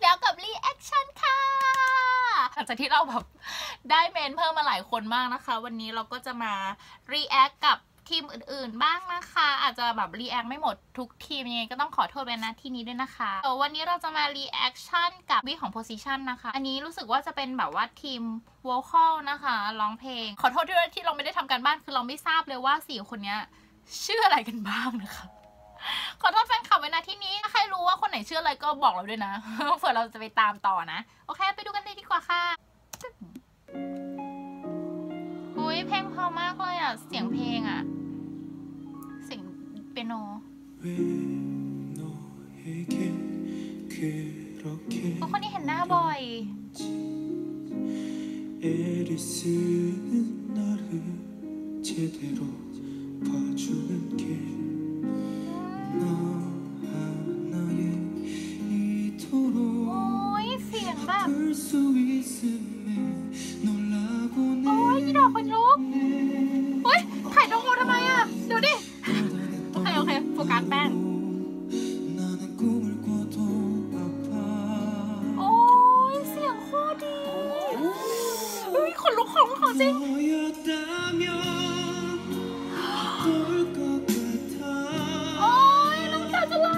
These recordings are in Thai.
แล้วกับรีแอคชั่นค่ะ หลังจากที่เราแบบได้เมนเพิ่มมาหลายคนมากนะคะ วันนี้เราก็จะมารีแอคกับทีมอื่นๆ บ้างนะคะ อาจจะแบบรีแอคไม่หมดทุกทีมยังไงก็ต้องขอโทษไว้นะที่นี้ด้วยนะคะวันนี้เราจะมารีแอคชั่นกับวิของ position นะคะ อันนี้รู้สึกว่าจะเป็นแบบว่าทีม vocal นะคะร้องเพลง ขอโทษด้วยที่เราไม่ได้ทำการบ้านคือเราไม่ทราบเลยว่าสี่คนเนี้ยชื่ออะไรกันบ้างนะคะ ขอโทษแฟนคลับไว้นะที่นี้ถ้าใครรู้ว่าคนไหนเชื่ออะไรก็บอกเราด้วยนะเผื่อเราจะไปตามต่อนะ โอเค ไปดูกันเลยดีกว่าค่ะโอ้ยเพลงพอมากเลยอะ เสียงเพลงอะ เสียงเปียโน ทุกคนนี่เห็นหน้าบ่อย ลุกของของจริง 너였다면 어떨 것 같아 โอ้ยน้ำตาจะไหล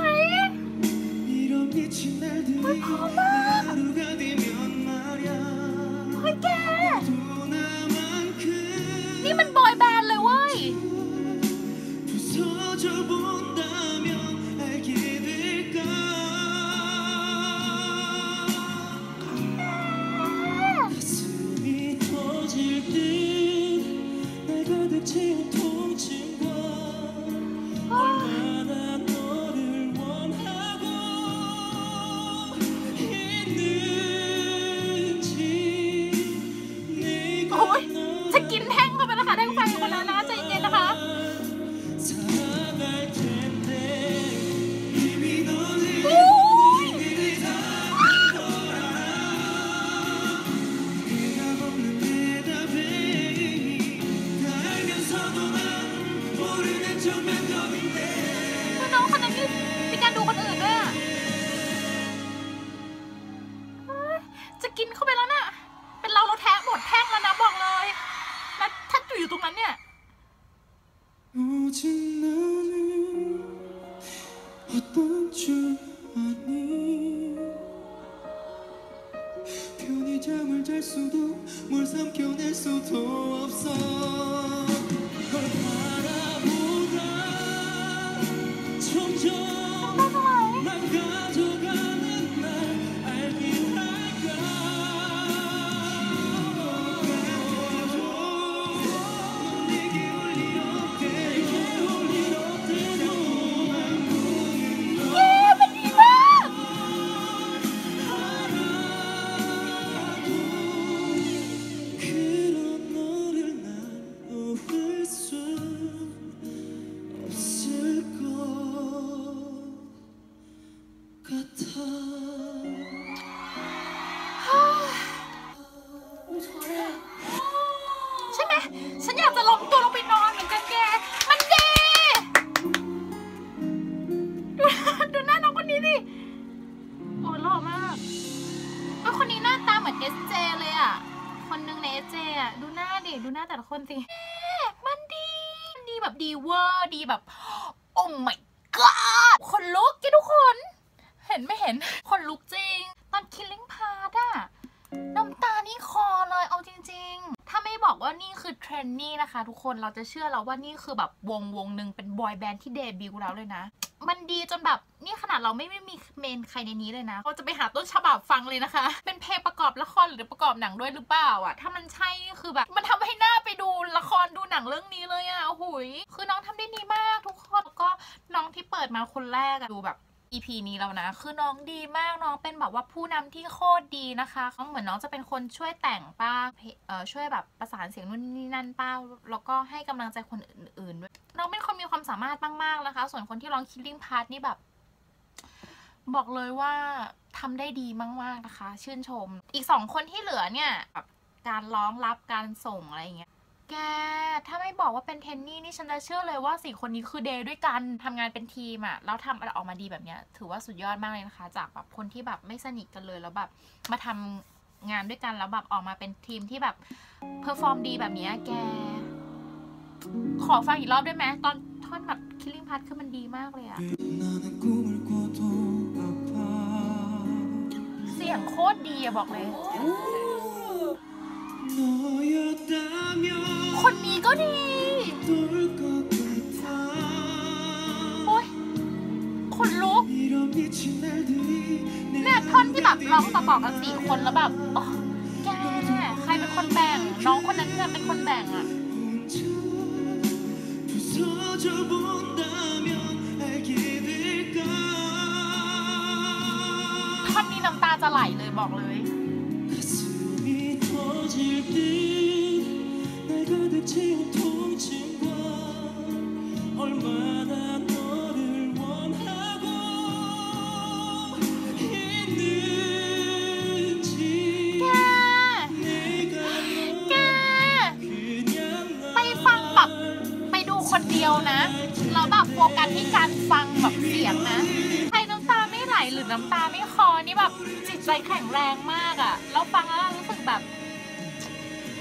이런 미친 날들이 하루가 되면 말야 เฮ้ยแก 또 나만큼 นี่มันบอยแบนด์ ์ 잠을 잘 수도 뭘 삼켜낼 수도 없어 มันดีมันดีแบบดีเวอร์ดีแบบ โอ้ my god คนลุกแกทุกคน เห็นไม่เห็น คนลุกจริง ตอน Killing Part อะน้ำตานี่คอเลยเอาจริง ๆ ถ้าไม่บอกว่านี่คือเทรนนี่นะคะ ทุกคนเราจะเชื่อเราว่านี่คือแบบวงวงหนึ่งเป็นบอยแบนด์ที่เดบิวต์แล้วเลยนะ มันดีจนแบบนี่ขนาดเราไม่ไม่มีเมนใครในนี้เลยนะ เราจะไปหาต้นฉบับฟังเลยนะคะ เป็นเพลงประกอบละคร หรือประกอบหนังด้วยหรือเปล่าอะถ้ามันใช่นี่คือแบบ มันทำให้หน้าไปดูละครดูหนังเรื่องนี้เลยอะหุย คือน้องทำได้ดีมากทุกคนแล้วก็น้องที่เปิดมาคนแรกอะดูแบบ EP นี้แล้วนะ คือน้องดีมากน้องเป็นแบบว่าผู้นำที่โคตรดีนะคะน้องเหมือนน้องจะเป็นคนช่วยแต่งป้าเอ่อช่วยแบบประสานเสียงนู่นนี่นั่นป้าแล้วก็ให้กำลังใจคนอื่นๆด้วยน้องเป็นคนมีความสามารถมากๆนะคะ ส่วนคนที่ร้อง Killing Part นี่แบบ บอกเลยว่า ทำได้ดีมากๆนะคะ ชื่นชม อีกสองคนที่เหลือเนี่ยแบบการร้องรับการส่งอะไรเงี้ยแก ถ้าไม่บอกว่าเป็นเทนนี่นี่ฉันจะเชื่อเลยว่าสี่คนนี้คือเดย์ด้วยกันทำงานเป็นทีมอะแล้วทำอะไรออกมาดีแบบเนี้ย ถือว่าสุดยอดมากเลยนะคะ จากแบบคนที่แบบไม่สนิทกันเลยแล้วแบบมาทำงานด้วยกันแล้วแบบออกมาเป็นทีมที่แบบเพอร์ฟอร์มดีแบบเนี้ยแก ขอฟังอีกรอบได้ไหมตอนท่อนแบบคิลลิ่งพัทคือมันดีมากเลยอะ สียงโคตรดีอะบอกเลย คนนี้ก็ดี โอ้ยคนลุกเนี่ยท่อนที่แบบร้องต่อบกันสี่คนแล้วแบบแกใครเป็นคนแบ่ง น้องคนนั้นเนี่ยเป็นคนแบ่งอะาจะไหลเลยบอกเลย 가슴이 터질 듯 날 가득 채운 น้ำตาไม่คอนี่แบบจิตใจแข็งแรงมากอะแล้วฟังแล้วรู้สึกแบบ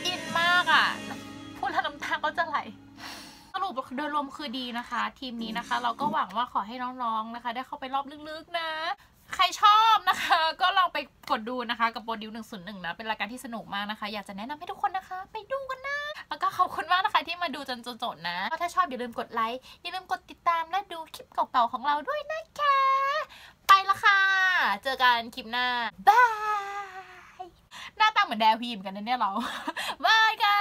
อินมากอะพูดแล้วน้ำตาก็จะไหลสรุปโดยรวมคือดีนะคะ ทีมนี้นะคะ เราก็หวังว่าขอให้น้องๆนะคะ ได้เข้าไปรอบลึกๆนะ ใครชอบนะคะ ก็ลองไปกดดูนะคะ กับโปรดิวหนึ่งศูนย์หนึ่งนะเป็นรายการที่สนุกมากนะคะ อยากจะแนะนำให้ทุกคนนะคะ ไปดูกันนะแล้วก็ขอบคุณมากนะคะที่มาดูจนจบนะถ้าชอบอย่าลืมกดไลค์อย่าลืมกดติดตามและดูคลิปเก่าๆของเราด้วยนะคะ ไปละค่ะ เจอกันคลิปหน้า บาย หน้าตาเหมือนแดวพีมกันนะเนี่ยเรา บายค่ะ